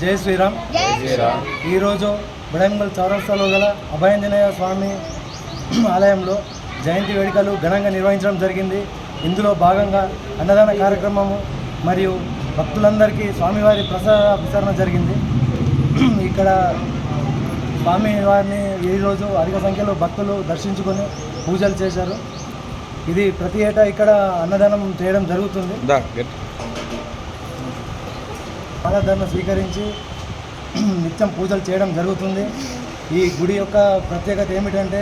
జై శ్రీరామ్. ఈరోజు బడంగల్ చౌరస్తాలో గల అభయాంజనేయ స్వామి ఆలయంలో జయంతి వేడుకలు ఘనంగా నిర్వహించడం జరిగింది. ఇందులో భాగంగా అన్నదాన కార్యక్రమము మరియు భక్తులందరికీ స్వామివారి ప్రసాద వితరణ జరిగింది. ఇక్కడ స్వామి వారిని ఈరోజు అధిక సంఖ్యలో భక్తులు దర్శించుకొని పూజలు చేశారు. ఇది ప్రతి ఏటా ఇక్కడ అన్నదానం చేయడం జరుగుతుంది. దా స్వీకరించి నిత్యం పూజలు చేయడం జరుగుతుంది. ఈ గుడి యొక్క ప్రత్యేకత ఏమిటంటే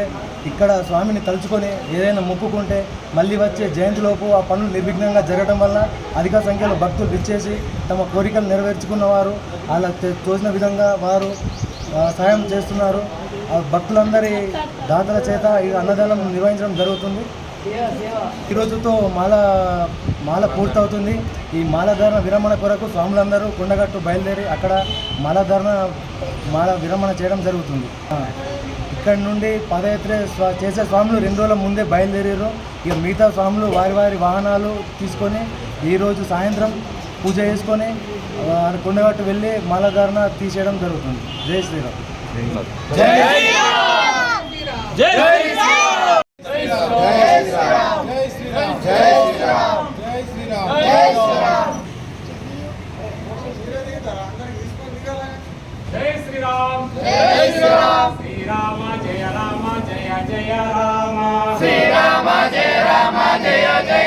ఇక్కడ స్వామిని తలుచుకొని ఏదైనా మొక్కుకుంటే మళ్ళీ వచ్చే జయంతిలోపు ఆ పనులు నిర్విఘ్నంగా జరగడం వల్ల అధిక సంఖ్యలో భక్తులు విచ్చేసి తమ కోరికలు నెరవేర్చుకున్న వారు అలా చూసిన తోచిన విధంగా వారు సహాయం చేస్తున్నారు. భక్తులందరి దాతల చేత ఈ అన్నదానం నిర్వహించడం జరుగుతుంది. ఈరోజుతో మాలా మాల మాల పూర్తవుతుంది. ఈ మాలధారణ విరమణ కొరకు స్వాములందరూ కొండగట్టు బయలుదేరి అక్కడ మాలధారణ మాల విరమణ చేయడం జరుగుతుంది. ఇక్కడ నుండి పాదయాత్ర స్వా- చేసే స్వాములు రెండు రోజుల ముందే బయలుదేరారు ఇక మిగతా స్వాములు వారి వారి వాహనాలు తీసుకొని ఈరోజు సాయంత్రం పూజ చేసుకొని కొండగట్టు వెళ్ళి మాలధారణ తీసేయడం జరుగుతుంది. జై శ్రీరామ్. జై జై జయ రామ. జయ రామ జయ జయ.